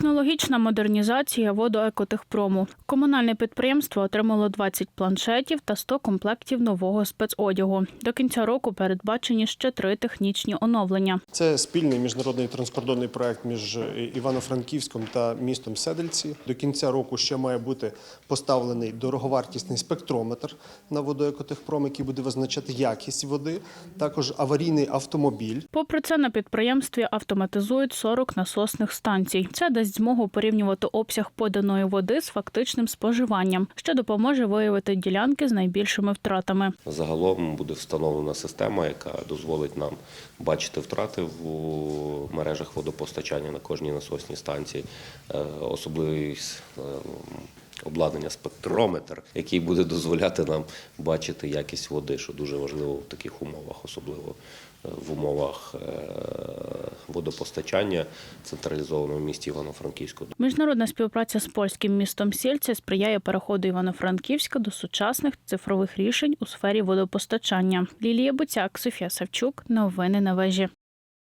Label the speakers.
Speaker 1: Технологічна модернізація водоекотехпрому. Комунальне підприємство отримало 20 планшетів та 100 комплектів нового спецодягу. До кінця року передбачені ще три технічні оновлення.
Speaker 2: Це спільний міжнародний транскордонний проект між Івано-Франківськом та містом Седельці. До кінця року ще має бути поставлений дороговартісний спектрометр на водоекотехпром, який буде визначати якість води. Також аварійний автомобіль.
Speaker 1: Попри це, на підприємстві автоматизують 40 насосних станцій. Це дасть змогу порівнювати обсяг поданої води з фактичним споживанням, що допоможе виявити ділянки з найбільшими втратами.
Speaker 3: Загалом буде встановлена система, яка дозволить нам бачити втрати в мережах водопостачання на кожній насосній станції. Е, Особливість е, обладнання спектрометр, який буде дозволяти нам бачити якість води, що дуже важливо в таких умовах, особливо е, в умовах водопостачання централізованого місті Івано-Франківську.
Speaker 1: Міжнародна співпраця з польським містом Сільце сприяє переходу Івано-Франківська до сучасних цифрових рішень у сфері водопостачання. Лілія Буцяк, Софія Савчук. Новини на вежі.